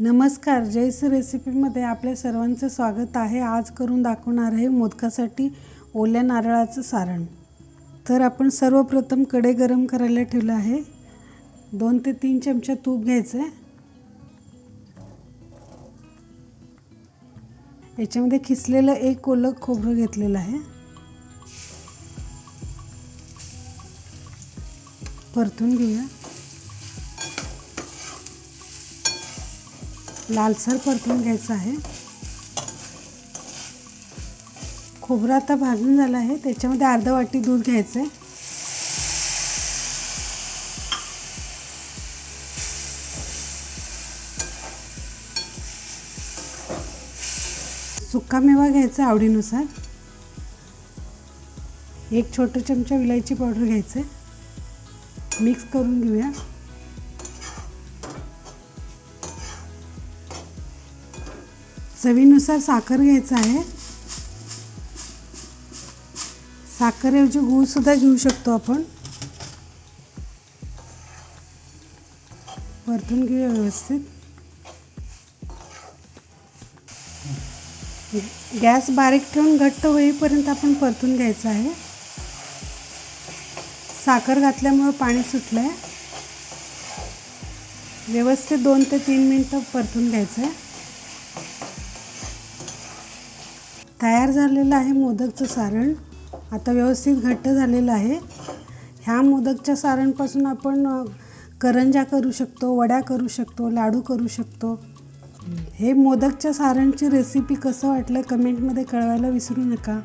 नमस्कार जयस रेसिपीमध्ये आपल्या सर्वांचं स्वागत आहे. आज करून दाखवणार आहे मोदकासाठी ओल्या नारळाचं सारण. तर आपण सर्वप्रथमकडे गरम करायला ठेवलं आहे. दोन ते तीन चमचा तूप घ्यायचं आहे याच्यामध्ये खिसलेलं एक ओलं खोबरं घेतलेलं आहे. परतून घेऊया. लालसर परतून घ्यायचं आहे. खोबरं आता भाजून झालं आहे. त्याच्यामध्ये अर्धा वाटी दूध घ्यायचं आहे सुका मेवा घ्यायचा आवडीनुसार. एक छोटं चमचा विलायची पावडर घ्यायचं आहे मिक्स करून घेऊया. चवीनुसार साखर घ्यायचं आहे. साखरेऐवजी गूळसुद्धा घेऊ शकतो आपण. परतून घेऊया व्यवस्थित. गॅस बारीक ठेवून घट्ट होईपर्यंत आपण परतून घ्यायचं आहे. साखर घातल्यामुळं पाणी सुटलं आहे व्यवस्थित दोन ते तीन मिनटं परतून घ्यायचं आहे तयार झालेलं आहे मोदकचं सारण. आता व्यवस्थित घट्ट झालेलं आहे. ह्या मोदकच्या सारणपासून आपण करंजा करू शकतो वड्या करू शकतो लाडू करू शकतो. हे मोदकच्या सारणची रेसिपी कसं वाटलं कमेंटमध्ये कळवायला विसरू नका.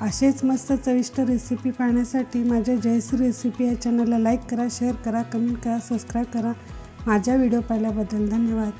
असेच मस्त चविष्ट रेसिपी पाहण्यासाठी माझ्या जयश्री रेसिपी या चॅनलला लाईक करा शेअर करा कमेंट करा सबस्क्राईब करा. माझ्या व्हिडिओ पाहिल्याबद्दल धन्यवाद.